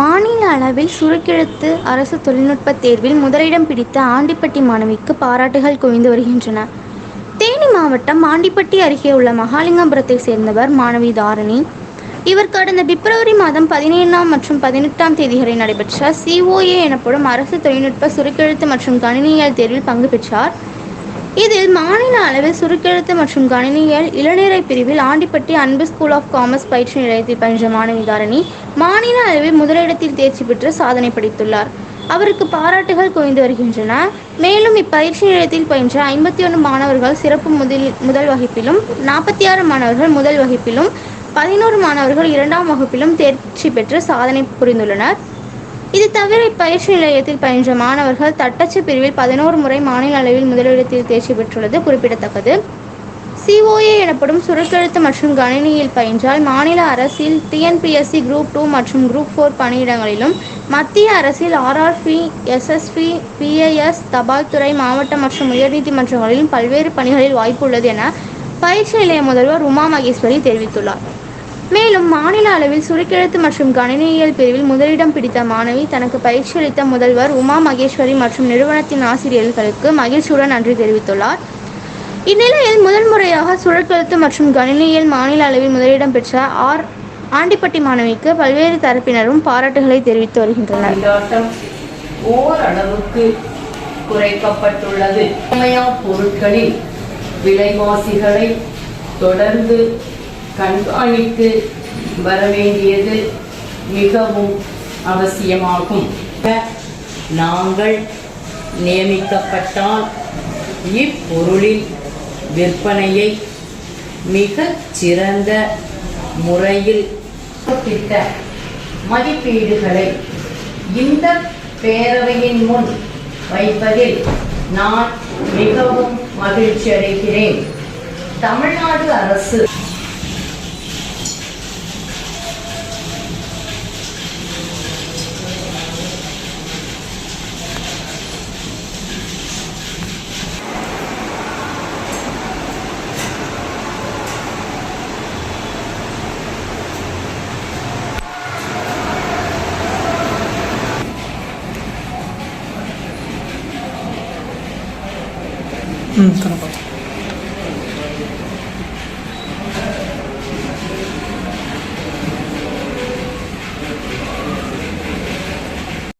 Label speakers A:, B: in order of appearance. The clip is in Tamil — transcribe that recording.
A: மாநில அளவில் சுருக்கெழுத்து அரசு தொழில்நுட்ப தேர்வில் முதலிடம் பிடித்த ஆண்டிப்பட்டி மாணவிக்கு பாராட்டுகள் குவிந்து வருகின்றன. தேனி மாவட்டம் ஆண்டிப்பட்டி அருகே உள்ள மகாலிங்கபுரத்தை சேர்ந்தவர் மாணவி தாரணி. இவர் கடந்த பிப்ரவரி மாதம் பதினேழாம் மற்றும் பதினெட்டாம் தேதிகளில் நடைபெற்ற சிஓஏ எனப்படும் அரசு தொழில்நுட்ப சுருக்கெழுத்து மற்றும் கணினியியல் தேர்வில் பங்கு பெற்றார். இதில் மாநில அளவில் சுருக்கெழுத்து மற்றும் கணினியல் இளநிலை பிரிவில் ஆண்டிப்பட்டி அன்பு ஸ்கூல் ஆஃப் காமர்ஸ் பயிற்சி நிலையத்தில் பயின்ற மாணவி தாரணி மாநில அளவில் முதலிடத்தில் தேர்ச்சி பெற்று சாதனை படைத்துள்ளார். அவருக்கு பாராட்டுகள் குவிந்து வருகின்றன. மேலும் இப்பயிற்சி நிலையத்தில் பயின்ற ஐம்பத்தி ஒன்று மாணவர்கள் சிறப்பு முதல் வகுப்பிலும் நாற்பத்தி ஆறு மாணவர்கள் முதல் வகுப்பிலும் பதினோரு மாணவர்கள் இரண்டாம் வகுப்பிலும் தேர்ச்சி பெற்று சாதனை புரிந்துள்ளனர். இது தவிர இப்பயிற்சி நிலையத்தில் பயின்ற மாணவர்கள் தட்டச்சு பிரிவில் பதினோரு முறை மாநில அளவில் முதலிடத்தில் தேர்ச்சி பெற்றுள்ளது குறிப்பிடத்தக்கது. சிஓஏ எனப்படும் சுருக்கெழுத்து மற்றும் கணினியில் பயின்றால் மாநில அரசில் டிஎன்பிஎஸ்சி குரூப் டூ மற்றும் குரூப் ஃபோர் பணியிடங்களிலும் மத்திய அரசில் ஆர்ஆர்பி எஸ்எஸ்பி பிஏஎஸ் தபால்துறை தபால் துறை மாவட்ட மற்றும் உயர்நீதிமன்றங்களிலும் பல்வேறு பணிகளில் வாய்ப்புள்ளது என பயிற்சி நிலைய முதல்வர் உமா மகேஸ்வரி தெரிவித்துள்ளார். மேலும் மாநில அளவில் சுருக்கெழுத்து மற்றும் கணினியியல் பிரிவில் முதலிடம் பிடித்த மாணவி தனக்கு பயிற்சி அளித்த முதல்வர் உமா மகேஸ்வரி மற்றும் நிறுவனத்தின் ஆசிரியர்களுக்கு மகிழ்ச்சியுடன் நன்றி தெரிவித்துள்ளார். இந்நிலையில் முதல் முறையாக சுருக்கெழுத்து மற்றும் கணினியியல் மாநில அளவில் முதலிடம் பெற்ற ஆர். ஆண்டிப்பட்டி மாணவிக்கு பல்வேறு தரப்பினரும் பாராட்டுகளை தெரிவித்து வருகின்றனர்.
B: ஓரளவுக்கு குறைக்கப்பட்டுள்ளது. பொருட்களில் விலைவாசிகளை தொடர்ந்து கண்காணித்து வரவேண்டியது மிகவும் அவசியமாகும். நாங்கள் நியமிக்கப்பட்டால் இப்பொருளின் விற்பனையை மிகச் சிறந்த முறையில் திட்ட மதிப்பீடுகளை இந்த பேரவையின் முன் வைப்பதில் நான் மிகவும் மகிழ்ச்சியடைகிறேன். தமிழ்நாடு அரசு
C: うん取ら